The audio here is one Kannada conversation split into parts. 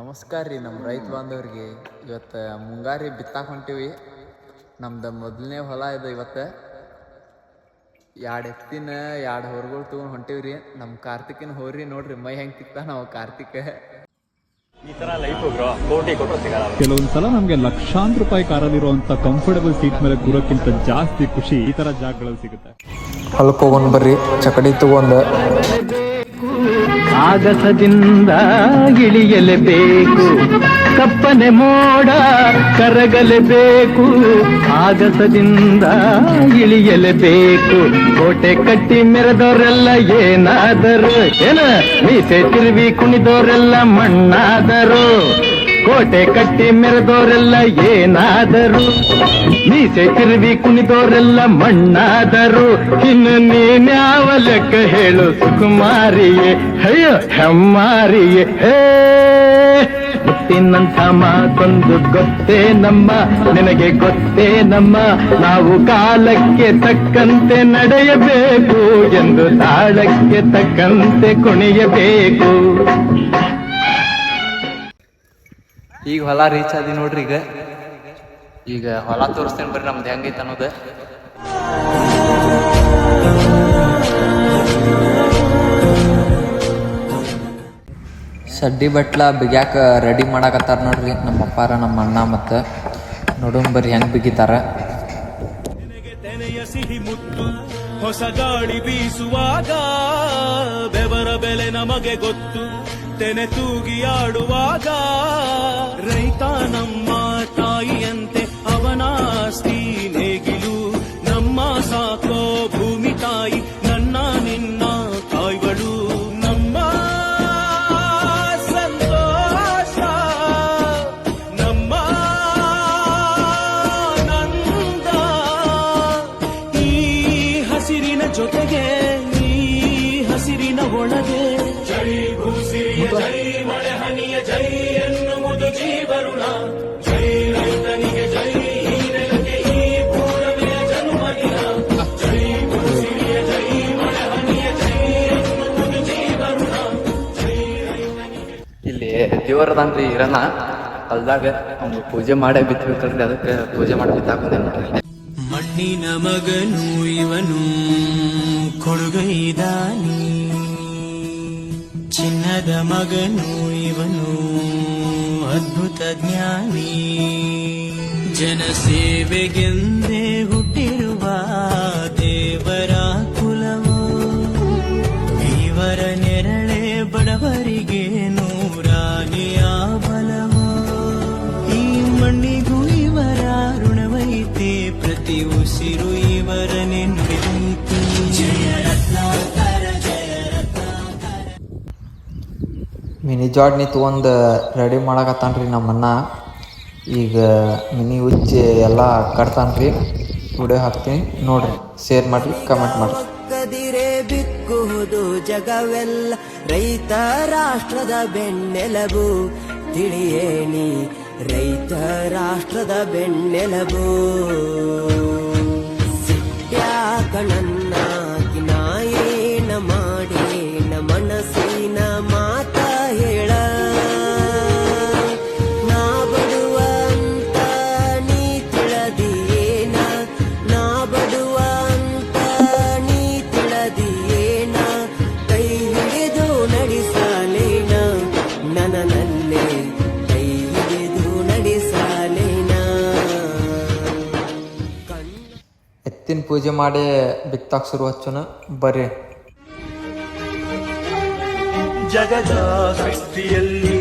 ನಮಸ್ಕಾರ ರೀ ನಮ್ಮ ರೈತ ಬಾಂಧವ್ರಿಗೆ. ಇವತ್ತು ಮುಂಗಾರಿ ಬಿತ್ತಾಕ ಹೊಂಟಿವಿ. ನಮ್ದು ಮೊದಲನೇ ಹೊಲ ಇದೆ ಇವತ್ತು. ಎರಡು ಎತ್ತಿನ ಎರಡು ಹೊರಗಳು ತೊಗೊಂಡು ಹೊಂಟಿವಿ ರೀ ನಮ್ಮ ಕಾರ್ತಿಕಿನ ಹೋರಿ ನೋಡ್ರಿ ಮೈ ಹೆಂಗೆ ತಿಕ್ತ ನಾವು ಕಾರ್ತಿಕ್. ಈ ತರ ಲೈಫ್ ಬ್ರೋ ಕೋಟಿ ಕೊಟ್ಟರು ಸಿಗಲ್ಲ ಕೆಲವೊಂದ್ಸಲ ನಮ್ಗೆ ಲಕ್ಷಾಂತರ ರೂಪಾಯಿ ಕಾರಲ್ಲಿರುವಂತ ಕಂಫರ್ಟಬಲ್ ಸೀಟ್ ಮೇಲೆ ಕೂರೋಕ್ಕಿಂತ ಜಾಸ್ತಿ ಖುಷಿ ಈ ತರ ಜಾಗಗಳಲ್ಲಿ ಸಿಗುತ್ತೆ. ಹೊಲಕ್ಕೆ ಹೋಗೋಣ ಬರ್ರಿ ಚಕಡಿ ತಗೊಂಡು. ಆಗಸದಿಂದ ಇಳಿಯಲೇಬೇಕು. ಕಪ್ಪನೆ ಮೋಡ ಕರಗಲೇಬೇಕು. ಆಗಸದಿಂದ ಇಳಿಯಲೇಬೇಕು. ಕೋಟೆ ಕಟ್ಟಿ ಮೆರೆದವರೆಲ್ಲ ಏನಾದರು? ಏನ? ಮೀಸೆ ತಿರುವಿ ಕುಣಿದವರೆಲ್ಲ ಮಣ್ಣಾದರು? ಕೋಟೆ ಕಟ್ಟಿ ಮೆರೆದೋರೆಲ್ಲ ಏನಾದರು? ಮೀಸೆ ತಿರುವಿ ಕುಣಿದೋರೆಲ್ಲ ಮಣ್ಣಾದರು? ಇನ್ನು ನೀನ್ಯಾವ ಲೆಕ್ಕ ಹೇಳು, ಸುಕುಮಾರಿಯೇ? ಅಯ್ಯೋ, ಹೆಮ್ಮಾರಿಯೇ. ಹೇ! ಮುತ್ತಿನಂಥ ಮಾತೊಂದು ಗೊತ್ತೇ ನಮ್ಮ, ನಿನಗೆ ಗೊತ್ತೇ ನಮ್ಮ. ನಾವು ಕಾಲಕ್ಕೆ ತಕ್ಕಂತೆ ನಡೆಯಬೇಕು ಎಂದು ತಾಳಕ್ಕೆ ತಕ್ಕಂತೆ ಕುಣಿಯಬೇಕು. ಈಗ ಹೊಲ ರೀಚ್ ಆದಿ ನೋಡ್ರಿ ಈಗ. ಈಗ ಹೊಲ ತೋರಿಸ್ತೇನೆ ಬರ್ರಿ ನಮ್ದು ಹೆಂಗೈತೆ ಅನ್ನೋದು. ಸಡ್ಡಿ ಬಟ್ಲ ಬಿಗ್ಯಾಕ ರೆಡಿ ಮಾಡಾಕತ್ತಾರ ನೋಡ್ರಿ ನಮ್ಮ ಅಪ್ಪಾರ, ನಮ್ಮ ಅಣ್ಣ ಮತ್ತು. ನೋಡೋಣ ಬರ್ರಿ ಹೆಂಗೆ ಬಿಗಿತಾರ. ಸಿಹಿ ಮುತ್ತು, ಹೊಸ ಗಾಳಿ ಬೀಸುವಾಗ ಬೆವರ ಬೆಲೆ ನಮಗೆ ಗೊತ್ತು. ತೆನೆ ತೂಗಿ ಆಡುವಾಗ ರೈತ ನಮ್ಮ ಜೈ ಇಲ್ಲಿ ದೇವರದಂದ್ರೆ ಇರನ ಹೊಲ್ದಾಗ ಅವ್ನು ಪೂಜೆ ಮಾಡೇ ಬಿತ್ತಬೇಕಲ್ರಿ ಅದಕ್ಕೆ ಪೂಜೆ ಮಾಡಿ ಬಿತ್ತಾಕೊಂಡೆ ನೋಡ್ರಿ ಮಣ್ಣಿನ ಮಗನು ಇವನು ಕೊಡುಗೈದಾನಿ. ಚಿನ್ನದ ಮಗನು ಇವನು ಅದ್ಭುತ ಜ್ಞಾನಿ. ಜನಸೇವೆಗೆಂದೇ ಹುಟ್ಟಿರುವ ದೇವರ ಕುಲವು ಇವರ ನೆರಳೆ ಬಡವರಿಗೆ ಮಿನಿ ಜಾಡ್ನಿ ತೊಗೊಂಡು ರೆಡಿ ಮಾಡಕತ್ತಾನ್ರಿ ನಮ್ಮನ್ನ. ಈಗ ಮಿನಿ ಉಚ್ಚಿ ಎಲ್ಲ ಕಟ್ತಾನ್ರಿ. ವಿಡಿಯೋ ಹಾಕ್ತೀನಿ. ನೋಡ್ರಿ, ಶೇರ್ ಮಾಡ್ರಿ, ಕಮೆಂಟ್ ಮಾಡಿ ಕದಿರೆ ಬಿಕ್ಕುವುದು ಜಗವೆಲ್ಲ. ರೈತ ರಾಷ್ಟ್ರದ ಬೆನ್ನೆಲಬು. ತಿಳಿಯೇಣಿ, ರೈತ ರಾಷ್ಟ್ರದ ಬೆನ್ನೆಲಬು. ಸಿಟ್ಯಾಕಣನ್ನ ಕಿನಾಯೇನ ಎತ್ತಿನ ಪೂಜೆ ಮಾಡಿ ಬಿತ್ತಾಕ್ ಶುರು ಹಚ್ಚೋಣ ಬರ್ರಿ. ಜಗದ ಸೃಷ್ಟಿಯಲ್ಲಿ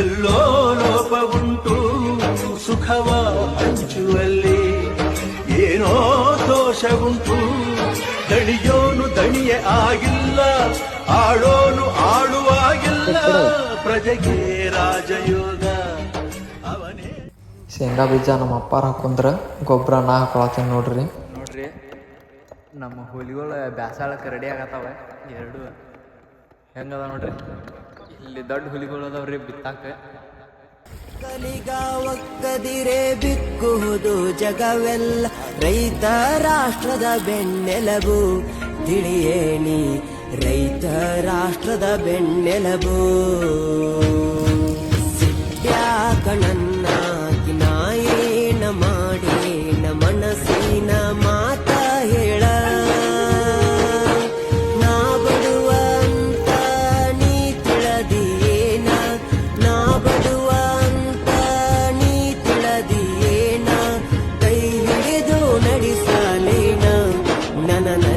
ಎಲ್ಲೋ ಲೋಪವುಂಟು ಸುಖವ ಹಂಚುವಲ್ಲಿ. ಏನೋ ದೋಷವುಂಟು ದಣಿಯೋನು ದಣಿಯೇ ಆಗಿಲ್ಲ ಆಳೋನು ಆಳುವಾಗಿಲ್ಲ ಪ್ರಜೆಗೆ ರಾಜಯೋಗ ಶೇಂಗಾ ಬೀಜ ನಮ್ಮ ಅಪ್ಪಾರ ಹಾಕೊಂಡ್ರೆ ಗೊಬ್ಬರ ನಾ ಹಾಕೊಳತ್ತೀನಿ ನೋಡ್ರಿ. ನಮ್ಮ ಹುಲಿಗಳು ಬ್ಯಾಸಾಳಕ್ಕೆ ರೆಡಿ ಆಗತ್ತಾವ. ಎರಡು. ಹೆಂಗದ ನೋಡ್ರಿ? ಇಲ್ಲಿ ದೊಡ್ಡ ಹುಲಿಗಳು ಅದಾವ್ರಿ ಬಿತ್ತಾಕ. ಕಲಿಗ ಒಕ್ಕದಿರೆ ಬಿಕ್ಕುವುದು ಜಗವೆಲ್ಲ. ರೈತ ರಾಷ್ಟ್ರದ ಬೆನ್ನೆಲುಬು. ತಿಳಿಯೇಣಿ, ರೈತ ರಾಷ್ಟ್ರದ ಬೆನ್ನೆಲುಬು. na na na.